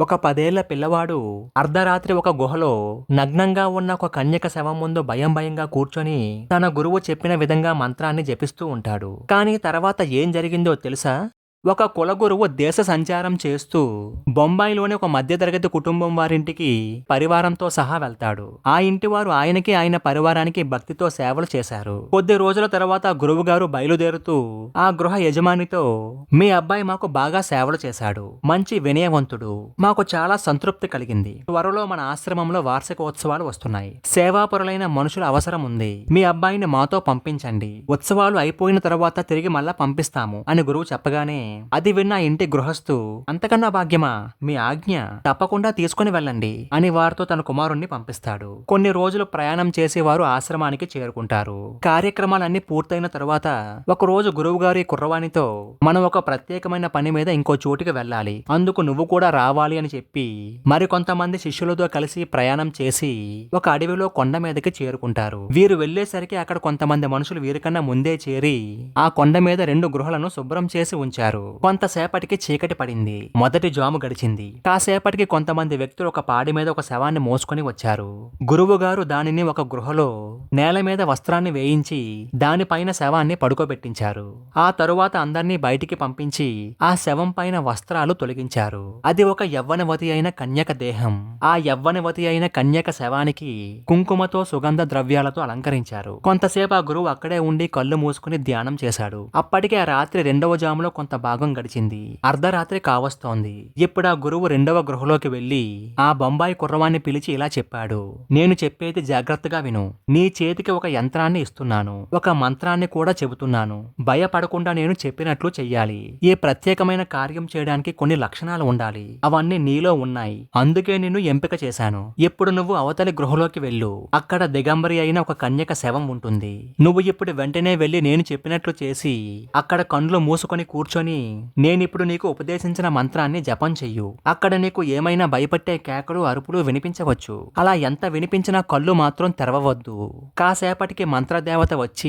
ఒక పదేళ్ళ పిల్లవాడు అర్ధరాత్రి ఒక గుహలో నగ్నంగా ఉన్న ఒక కన్యక శవం ముందు భయం భయంగా కూర్చొని తన గురువు చెప్పిన విధంగా మంత్రాన్ని జపిస్తూ ఉంటాడు. కానీ తర్వాత ఏం జరిగిందో తెలుసా? ఒక కులగురువు దేశ సంచారం చేస్తూ బొంబాయిలోని ఒక మధ్యతరగతి కుటుంబం వారింటికి పరివారంతో సహా వెళ్తాడు. ఆ ఇంటి వారు ఆయనకి ఆయన పరివారానికి భక్తితో సేవలు చేశారు. కొద్ది రోజుల తర్వాత గురువు గారు బయలుదేరుతూ ఆ గృహ యజమానితో మీ అబ్బాయి మాకు బాగా సేవలు చేశాడు. మంచి వినయవంతుడు. మాకు చాలా సంతృప్తి కలిగింది. త్వరలో మన ఆశ్రమంలో వార్షికోత్సవాలు వస్తున్నాయి. సేవాపరులైన మనుషుల అవసరం ఉంది. మీ అబ్బాయిని మాతో పంపించండి. ఉత్సవాలు అయిపోయిన తర్వాత తిరిగి మళ్ళా పంపిస్తాము అని గురువు చెప్పగానే అది విన్న ఇంటి గృహస్థు అంతకన్నా భాగ్యమా మీ ఆజ్ఞ తప్పకుండా తీసుకుని వెళ్ళండి అని వారితో తన కుమారుణ్ణి పంపిస్తాడు. కొన్ని రోజులు ప్రయాణం చేసి వారు ఆశ్రమానికి చేరుకుంటారు. కార్యక్రమాలన్నీ పూర్తయిన తరువాత ఒక రోజు గురువు గారి కుర్రవాణితో మనం ఒక ప్రత్యేకమైన పని మీద ఇంకో చోటికి వెళ్ళాలి. అందుకు నువ్వు కూడా రావాలి అని చెప్పి మరికొంతమంది శిష్యులతో కలిసి ప్రయాణం చేసి ఒక అడవిలో కొండ మీదకి చేరుకుంటారు. వీరు వెళ్ళేసరికి అక్కడ కొంతమంది మనుషులు వీరికన్నా ముందే చేరి ఆ కొండ మీద రెండు గృహలను శుభ్రం చేసి ఉంచారు. కొంతసేపటికి చీకటి పడింది. మొదటి జాము గడిచింది. కాసేపటికి కొంతమంది వ్యక్తులు ఒక పాడి మీద ఒక శవాన్ని మోసుకొని వచ్చారు. గురువు గారు దానిని ఒక గృహలో నేల మీద వస్త్రాన్ని వేయించి దానిపైన శవాన్ని పడుకోబెట్టించారు. ఆ తరువాత అందర్నీ బయటికి పంపించి ఆ శవం పైన వస్త్రాలు తొలగించారు. అది ఒక యవ్వనవతి అయిన కన్యక దేహం. ఆ యవ్వనవతి అయిన కన్యక శవానికి కుంకుమతో సుగంధ ద్రవ్యాలతో అలంకరించారు. కొంతసేపు ఆ గురువు అక్కడే ఉండి కళ్ళు మూసుకుని ధ్యానం చేశాడు. అప్పటికే ఆ రాత్రి రెండవ జాములో కొంత భాగం గడిచింది. అర్ధరాత్రి కావస్తోంది. ఇప్పుడు ఆ గురువు రెండవ గృహలోకి వెళ్ళి ఆ బొంబాయి కుర్రవాన్ని పిలిచి ఇలా చెప్పాడు. నేను చెప్పేది జాగ్రత్తగా విను. నీ చేతికి ఒక యంత్రాన్ని ఇస్తున్నాను. ఒక మంత్రాన్ని కూడా చెబుతున్నాను. భయపడకుండా నేను చెప్పినట్లు చెయ్యాలి. ఈ ప్రత్యేకమైన కార్యం చేయడానికి కొన్ని లక్షణాలు ఉండాలి. అవన్నీ నీలో ఉన్నాయి. అందుకే నిన్ను ఎంపిక చేశాను. ఇప్పుడు నువ్వు అవతలి గృహలోకి వెళ్ళు. అక్కడ దిగంబరి అయిన ఒక కన్యక శవం ఉంటుంది. నువ్వు ఇప్పుడు వెంటనే వెళ్ళి నేను చెప్పినట్లు చేసి అక్కడ కండ్లు మూసుకొని కూర్చొని నేనిప్పుడు నీకు ఉపదేశించిన మంత్రాన్ని జపం చెయ్యు. అక్కడ నీకు ఏమైనా భయపట్టే కేకలు అరుపులు వినిపించవచ్చు. అలా ఎంత వినిపించినా కళ్ళు మాత్రం తెరవవద్దు. కాసేపటికి మంత్రదేవత వచ్చి